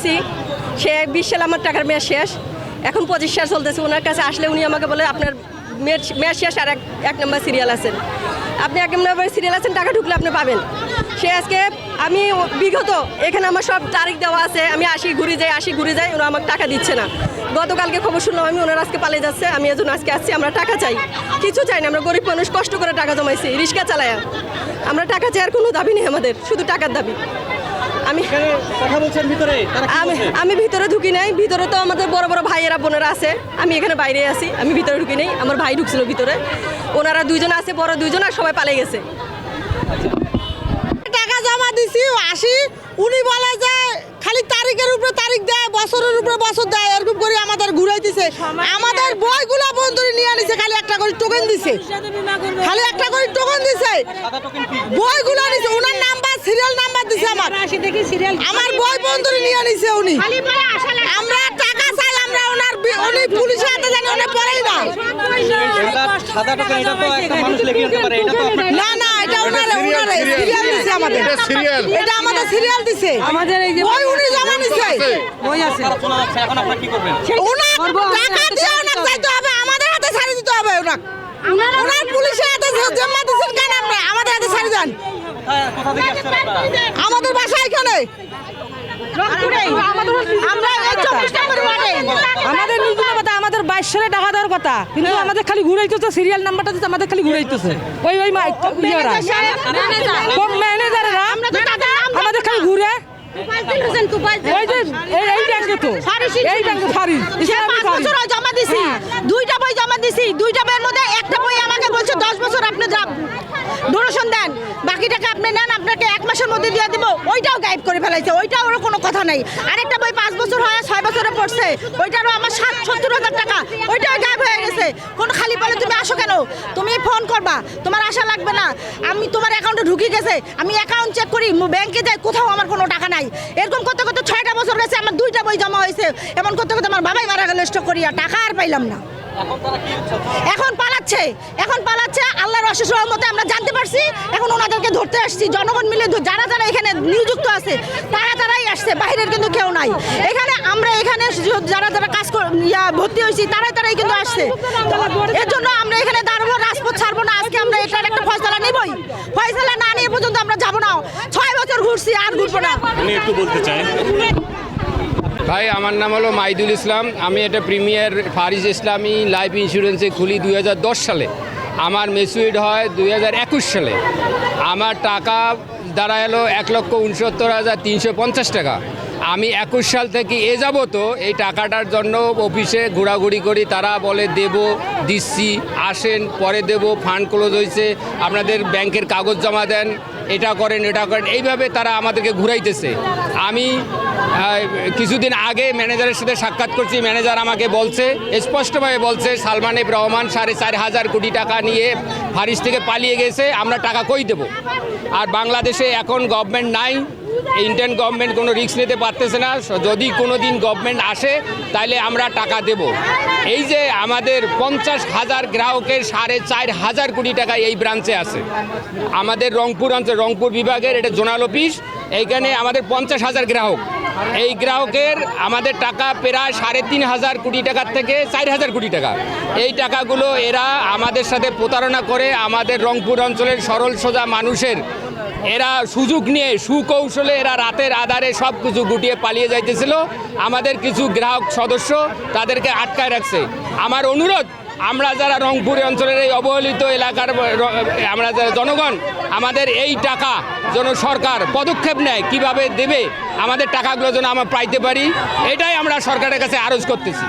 আসছি সে বিশ সাল আমার টাকার মেয়াদ শেষ, এখন পঁচিশ সাল চলতেছে। ওনার কাছে আসলে উনি আমাকে বলে, আপনার মেয়াদ মেয়াদ শেষ আর এক এক নম্বর সিরিয়াল আছেন। আপনি এক নম্বর সিরিয়াল আছেন, টাকা ঢুকলে আপনি পাবেন। সে আজকে, আমি বিগত, এখানে আমার সব তারিখ দেওয়া আছে, আমি আসি, ঘুরে যাই, আসি, ঘুরে যাই, ওরা আমাকে টাকা দিচ্ছে না। গতকালকে খবর শুনলাম, আমি ওনার আজকে পালিয়ে যাচ্ছে, আমি এজন আজকে আসছি, আমরা টাকা চাই। কিছু চাই না, আমরা গরিব মানুষ কষ্ট করে টাকা জমাইছি, রিক্সা চালায়া। আমরা টাকা চাই আর কোনো দাবি নেই আমাদের, শুধু টাকার দাবি। আমি এখানে কথা বলছেন ভিতরে আমি আমি ভিতরে ঢুকি নাই ভিতরে তো আমাদের বড় বড় ভাইয়েরা বোনেরা আছে। আমি এখানে বাইরে আছি আমি ভিতরে ঢুকি নাই আমার ভাই ঢুকছিল ভিতরে। ওনারা দুইজন আছে বড় দুইজন আর সবাই পালিয়ে গেছে। টাকা জমা দিছি আসি উনি বলে যে খালি তারিখের উপরে তারিখ দেয় বছরের উপরে বছর দেয় এরকম করে আমাদের ঘুরাই দিছে। আমাদের বইগুলা বন্ধুরি নিয়ে নিছে খালি একটা করে টোকেন দিছে। খালি একটা করে টোকেন দিছে। টোকেন কি? বইগুলা নিছে ওনার নাম্বার সিরিয়াল নাম্বার দিছে আমার আমার বই বন্ধুরি নিয়ে নিছে উনি। আমরা টাকা চাই আমরা ওনার উনি পুলিশের হাতে জানি উনি পড়েই না। এটা সাদা টোকেন এটা তো একটা মানুষ লেগে যেতে পারে এটা তো আপনার না না এটা ওনারে ওনারে সিরিয়াল দিছে আমাদের। এটা সিরিয়াল এটা আমাদের সিরিয়াল দিছে। আমাদের এই যে বই উনি জমা নিছে। শোনা যাচ্ছে এখন আপনারা কি করবেন? ওনার টাকা দিয়ে ওনার চাইতে হবে। আমাদের হাতে ছাড়ি দিতে হবে ওনার ওনার পুলিশের হাতে জমা দিছেন কেন আমরা আমাদের হাতে ছাড়ি দেন। আমাদের বাসা এখানে। আমাদের নিজের কথা আমাদের বাইশ সালে টাকা দেওয়ার কথা। কিন্তু আমাদের খালি ঘুরাইতেছে সিরিয়াল নাম্বারটা দিতে আমাদের খালি ঘুরাইতেছে ওই ওই ম্যানেজারেরা আমাদের খালি ঘুরে। জমা দিছি। দুইটা বই জমা দিছি। দুইটা বইয়ের মধ্যে একটা বই আমাকে বলছে দশ বছর আপনি ডোনেশন দেন। বাকি টাকা আপনি নেন, আপনাকে এক মাসের মধ্যে দিয়ে দিব। ওইটাও গাইড করে ফেলাইছে, ওইটাও ওর কোনো কথা নাই। আরেকটা বই পাঁচ বছর হয়, ছয় বছরে পড়ছে। ওইটারও আমার সাত সত্তর হাজার টাকা। ওইটাও গায়েব হয়ে গেছে। কোন খালি বলে তুমি আসো কেন? তুমি ফোন করবা। তোমার আশা লাগবে না। আমি তোমার অ্যাকাউন্টে ঢুকে গেছে। আমি অ্যাকাউন্ট চেক করি ব্যাংকে যাই, কোথাও আমার কোনো টাকা নাই। এরকম করতে করতে ছয়টা বছর গেছে, আমার দুইটা বই জমা হয়েছে। এমন করতে করতে আমার বাবাই মারা গেল স্টক করিয়া টাকা আর পাইলাম না। এখন পালাচ্ছে এখন পালাচ্ছে আল্লাহর অশেষ রহমতে আমরা জানতে পারছি এখন ওনাদেরকে ধরতে আসছি জনগণ মিলে যারা যারা এখানে নিযুক্ত আছে তারা তারাই আসছে বাইরের কিন্তু কেউ নাই। এখানে আমরা এখানে যারা যারা কাজ কর- ইয়া ভর্তি হয়েছি তারাই তারাই কিন্তু আসছে। এর জন্য আমরা এখানে দাঁড়াবো রাজপথ ছাড়বো না আজকে আমরা এটার একটা ফয়সালা নিবই। ফয়সালা না নিয়ে পর্যন্ত আমরা যাব না। ছয় বছর ঘুরছি আর ঘুরবো না। উনি একটু বলতে চাই। ভাই, আমার নাম হলো মাইদুল ইসলাম। আমি এটা প্রিমিয়ার ফারিজ ইসলামী লাইফ ইন্স্যুরেন্সে খুলি দুই হাজার দশ সালে। আমার মেচুইড হয় দুই হাজার একুশ সালে। আমার টাকা দাঁড়া এলো এক লক্ষ উনসত্তর হাজার তিনশো পঞ্চাশ টাকা। আমি একুশ সাল থেকে এ যাব তো এই টাকাটার জন্য অফিসে ঘোরাঘুরি করি। তারা বলে, দেব, দিচ্ছি, আসেন, পরে দেব ফান্ড ক্লোজ হয়েছে আপনাদের ব্যাংকের কাগজ জমা দেন, এটা করেন এটা করেন। এইভাবে তারা আমাদেরকে ঘুরাইতেছে। আমি কিছুদিন আগে ম্যানেজারের সাথে সাক্ষাৎ করছি। ম্যানেজার আমাকে বলছে, স্পষ্টভাবে বলছে, সালমান এফ রহমান সাড়ে চার হাজার কোটি টাকা নিয়ে ফারিস থেকে পালিয়ে গেছে, আমরা টাকা কই দেব? আর বাংলাদেশে এখন গভর্নমেন্ট নাই ইন্ডিয়ান গভর্নমেন্ট কোনো রিস্ক নিতে পারতেছে না। যদি কোনো দিন গভর্নমেন্ট আসে তাহলে আমরা টাকা দেব। এই যে আমাদের পঞ্চাশ হাজার গ্রাহকের সাড়ে চার হাজার কোটি টাকা এই ব্রাঞ্চে আছে। আমাদের রংপুর অঞ্চল, রংপুর বিভাগের, এটা জোনাল অফিস, এইখানে আমাদের পঞ্চাশ হাজার গ্রাহক। এই গ্রাহকের আমাদের টাকা প্রায় সাড়ে তিন হাজার কোটি টাকার থেকে চার হাজার কোটি টাকা। এই টাকাগুলো এরা আমাদের সাথে প্রতারণা করে আমাদের রংপুর অঞ্চলের সরল সোজা মানুষের। এরা সুযোগ নিয়ে, সুকৌশলে এরা রাতের আধারে সব কিছু গুটিয়ে পালিয়ে যাইতেছিল। আমাদের কিছু গ্রাহক সদস্য তাদেরকে আটকায় রাখছে। আমার অনুরোধ আমরা যারা রংপুর অঞ্চলের এই অবহেলিত এলাকার, আমরা যারা জনগণ, আমাদের এই টাকা যেন সরকার পদক্ষেপ নেয়, কীভাবে দেবে, আমাদের টাকাগুলো যেন আমরা পাইতে পারি, এটাই আমরা সরকারের কাছে আরজ করতেছি।